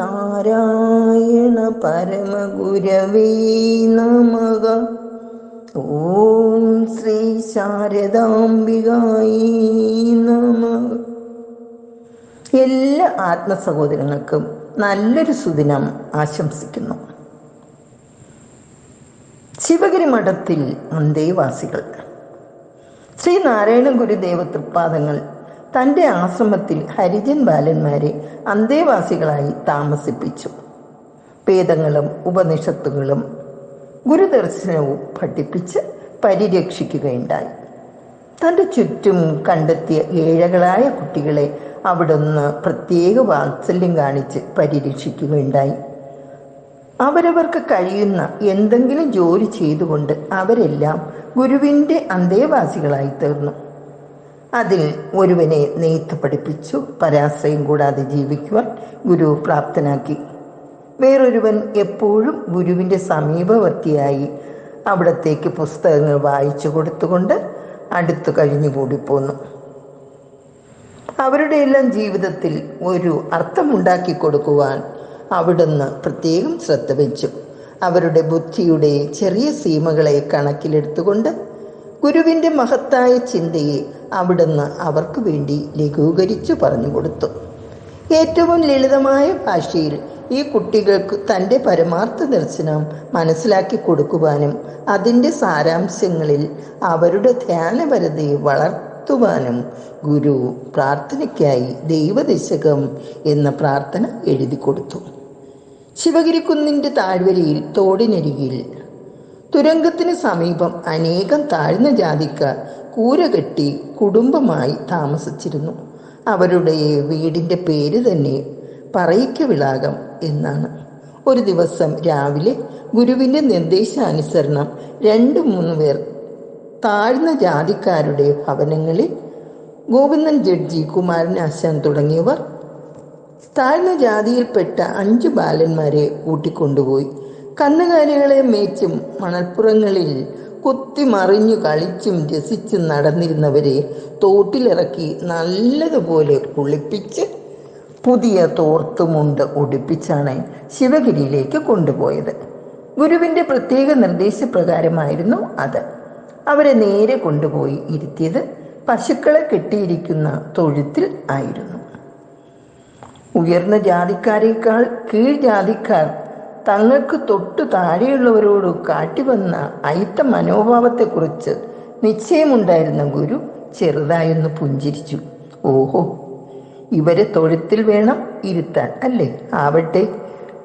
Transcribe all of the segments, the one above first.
ശ്രീനാരായണ പരമഗുരവേ നമക ഓം ശ്രീ ശാരദാംബികായി നമ. എല്ലാ ആത്മസഹോദരങ്ങൾക്കും നല്ലൊരു സുദിനം ആശംസിക്കുന്നു. ശിവഗിരി മഠത്തിൽ ശ്രീ ശ്രീനാരായണ ഗുരുദേവ തൃപ്പാദങ്ങൾ തന്റെ ആശ്രമത്തിൽ ഹരിജൻ ബാലന്മാരെ അന്തേവാസികളായി താമസിപ്പിച്ചു. വേദങ്ങളും ഉപനിഷത്തുകളും ഗുരുദർശനവും പഠിപ്പിച്ച് പരിരക്ഷിക്കുകയുണ്ടായി. തന്റെ ചുറ്റും കണ്ടെത്തിയ ഏഴകളായ കുട്ടികളെ അവിടുന്ന് പ്രത്യേക വാത്സല്യം കാണിച്ച് പരിരക്ഷിക്കുകയുണ്ടായി. അവരവർക്ക് കഴിയുന്ന എന്തെങ്കിലും ജോലി ചെയ്തുകൊണ്ട് അവരെല്ലാം ഗുരുവിന്റെ അന്തേവാസികളായി തീർന്നു. അതിൽ ഒരുവനെ നെയ്ത്ത് പഠിപ്പിച്ചു പരാശ്രയം കൂടാതെ ജീവിക്കുവാൻ ഗുരു പ്രാപ്തനാക്കി. വേറൊരുവൻ എപ്പോഴും ഗുരുവിന്റെ സമീപവർത്തിയായി അവിടത്തേക്ക് പുസ്തകങ്ങൾ വായിച്ചു കൊടുത്തുകൊണ്ട് അടുത്തു കഴിഞ്ഞുകൂടി പോന്നു അവരുടെ എല്ലാം ജീവിതത്തിൽ ഒരു അർത്ഥമുണ്ടാക്കി കൊടുക്കുവാൻ അവിടുന്ന് പ്രത്യേകം ശ്രദ്ധ വെച്ചു അവരുടെ ബുദ്ധിയുടെ ചെറിയ സീമകളെ കണക്കിലെടുത്തുകൊണ്ട് ഗുരുവിന്റെ മഹത്തായ ചിന്തയെ അവിടുന്ന് അവർക്ക് വേണ്ടി ലഘൂകരിച്ചു പറഞ്ഞു കൊടുത്തു. ഏറ്റവും ലളിതമായ ഭാഷയിൽ ഈ കുട്ടികൾക്ക് തന്റെ പരമാർത്ഥ ദർശനം മനസ്സിലാക്കി കൊടുക്കുവാനും അതിന്റെ സാരാംശങ്ങളിൽ അവരുടെ ധ്യാനപരതയെ വളർത്തുവാനും ഗുരു പ്രാർത്ഥനയ്ക്കായി ദൈവദശകം എന്ന പ്രാർത്ഥന എഴുതി കൊടുത്തു. ശിവഗിരിക്കുന്നിന്റെ താഴ്വരയിൽ തോടിനരികിൽ തുരങ്കത്തിന് സമീപം അനേകം താഴ്ന്ന ജാതിക്കാർ കൂര കെട്ടി കുടുംബമായി താമസിച്ചിരുന്നു. അവരുടെ വീടിന്റെ പേര് തന്നെ പറയിക്ക വിളാകം എന്നാണ്. ഒരു ദിവസം രാവിലെ ഗുരുവിന്റെ നിർദ്ദേശാനുസരണം രണ്ട് മൂന്ന് പേർ താഴ്ന്ന ജാതിക്കാരുടെ ഭവനങ്ങളിൽ ഗോവിന്ദൻ ജഡ്ജി കുമാരനാശാൻ തുടങ്ങിയവർ താഴ്ന്ന ജാതിയിൽപ്പെട്ട അഞ്ച് ബാലന്മാരെ കൂട്ടിക്കൊണ്ടുപോയി. കന്നുകാലികളെ മേച്ചും മണൽപ്പുറങ്ങളിൽ. കുത്തിമറിഞ്ഞു കളിച്ചും രസിച്ചും നടന്നിരുന്നവരെ തോട്ടിലിറക്കി നല്ലതുപോലെ കുളിപ്പിച്ച് പുതിയ തോർത്തുമുണ്ട് ഉടുപ്പിച്ചാണ് ശിവഗിരിയിലേക്ക് കൊണ്ടുപോയത്. ഗുരുവിന്റെ പ്രത്യേക നിർദ്ദേശപ്രകാരമായിരുന്നു അത്. അവരെ നേരെ കൊണ്ടുപോയി ഇരുത്തിയത് പശുക്കളെ കെട്ടിയിരിക്കുന്ന തൊഴുത്തിൽ ആയിരുന്നു. ഉയർന്ന ജാതിക്കാരേക്കാൾ കീഴ് ജാതിക്കാർ തങ്ങൾക്ക് തൊട്ടു താഴെയുള്ളവരോട് കാട്ടിവന്ന അയിത്ത മനോഭാവത്തെക്കുറിച്ച് നിശ്ചയമുണ്ടായിരുന്ന ഗുരു ചെറുതായൊന്ന് പുഞ്ചിരിച്ചു. ഓഹോ ഇവരെ തൊഴുത്തിൽ വേണം ഇരുത്താൻ അല്ലേ? ആവട്ടെ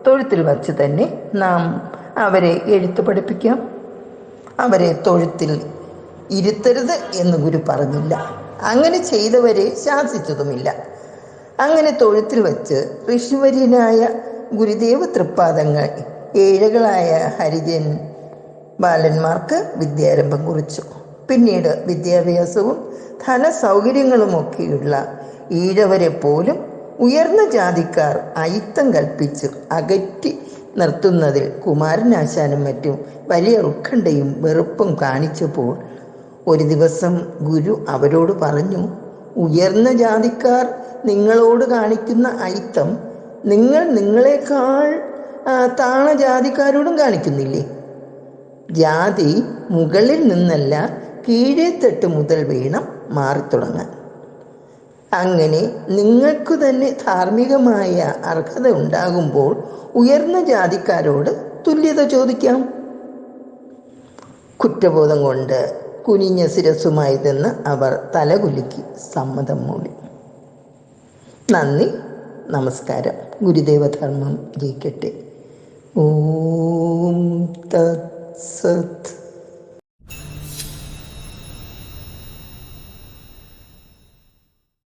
തൊഴുത്തിൽ വച്ച് തന്നെ നാം അവരെ എഴുത്ത് പഠിപ്പിക്കാം. അവരെ തൊഴുത്തിൽ ഇരുത്തരുത് എന്ന് ഗുരു പറഞ്ഞില്ല. അങ്ങനെ ചെയ്തവരെ ശാസിച്ചതുമില്ല. അങ്ങനെ തൊഴുത്തിൽ വച്ച് ഋഷിവര്യനായ ഗുരുദേവ തൃപ്പാദങ്ങൾ. ഏഴകളായ ഹരിജൻ ബാലന്മാർക്ക് വിദ്യാരംഭം കുറിച്ചു. പിന്നീട് വിദ്യാഭ്യാസവും ധനസൗകര്യങ്ങളുമൊക്കെയുള്ള ഈഴവരെ പോലും ഉയർന്ന ജാതിക്കാർ അയിത്തം കൽപ്പിച്ച് അകറ്റി നിർത്തുന്നതിൽ കുമാരനാശാനും മറ്റും വലിയ ഉത്കണ്ഠയും വെറുപ്പും കാണിച്ചപ്പോൾ ഒരു ദിവസം ഗുരു അവരോട് പറഞ്ഞു ഉയർന്ന ജാതിക്കാർ നിങ്ങളോട് കാണിക്കുന്ന അയിത്തം നിങ്ങൾ നിങ്ങളെക്കാൾ താണ ജാതിക്കാരോടും കാണിക്കുന്നില്ലേ? ജാതി മുകളിൽ നിന്നല്ല കീഴേ തട്ട് മുതൽ വേണം മാറിത്തുടങ്ങാൻ. അങ്ങനെ നിങ്ങൾക്കു തന്നെ ധാർമ്മികമായ അർഹത ഉണ്ടാകുമ്പോൾ ഉയർന്ന ജാതിക്കാരോട് തുല്യത ചോദിക്കാം. കുറ്റബോധം കൊണ്ട് കുനിഞ്ഞ ശിരസുമായി നിന്ന് അവർ തലകുലുക്കി സമ്മതം മൂടി. നന്ദി. നമസ്കാരം. ഗുരുദേവധർമ്മം ജയിക്കട്ടെ. ഓം തത്സത്